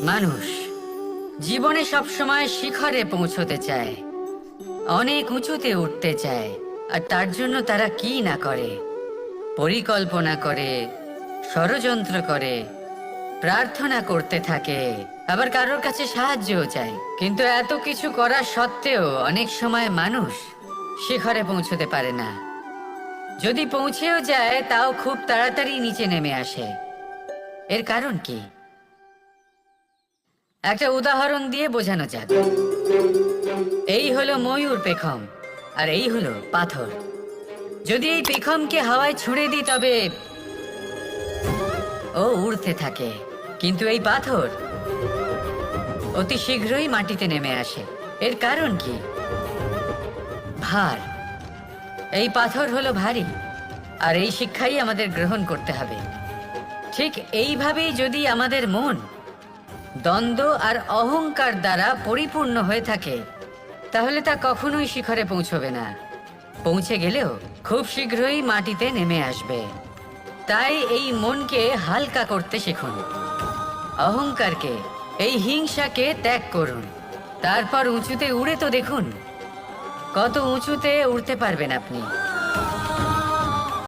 মানুষ জীবনে সবসময় শিখরে পৌঁছতে চায়, অনেক উঁচুতে উঠতে চায়, আর তার জন্য তারা কি না করে? পরিকল্পনা করে, ষড়যন্ত্র করে, প্রার্থনা করতে থাকে, আবার কারোর কাছে সাহায্যও চায়। কিন্তু এত কিছু করা সত্ত্বেও অনেক সময় মানুষ শিখরে পৌঁছতে পারে না। যদি পৌঁছেও যায়, তাও খুব তাড়াতাড়ি নিচে নেমে আসে। এর কারণ কি? একটা উদাহরণ দিয়ে বোঝানো যাক। এই হলো ময়ূর পেখম, আর এই হলো পাথর। যদি এই পেখমকে হাওয়ায় ছুঁড়ে দিই তবে ও উড়তে থাকে। কিন্তু এই পাথর অতি শীঘ্রই মাটিতে নেমে আসে। এর কারণ কি? ভার। এই পাথর হলো ভারী, আর এই শিক্ষাই আমাদের গ্রহণ করতে হবে। ঠিক এইভাবেই যদি আমাদের মন দ্বন্দ্ব আর অহংকার দ্বারা পরিপূর্ণ হয়ে থাকে। তাহলে তা কখনোই শিখরে পৌঁছবে না। পৌঁছে গেলেও খুব শীঘ্রই মাটিতে নেমে আসবে। তাই এই মনকে হালকা করতে শিখুন। অহংকারকে, এই হিংসাকে ত্যাগ করুন। তারপর উঁচুতে উড়ে তো দেখুন, কত উঁচুতে উড়তে পারবেন আপনি।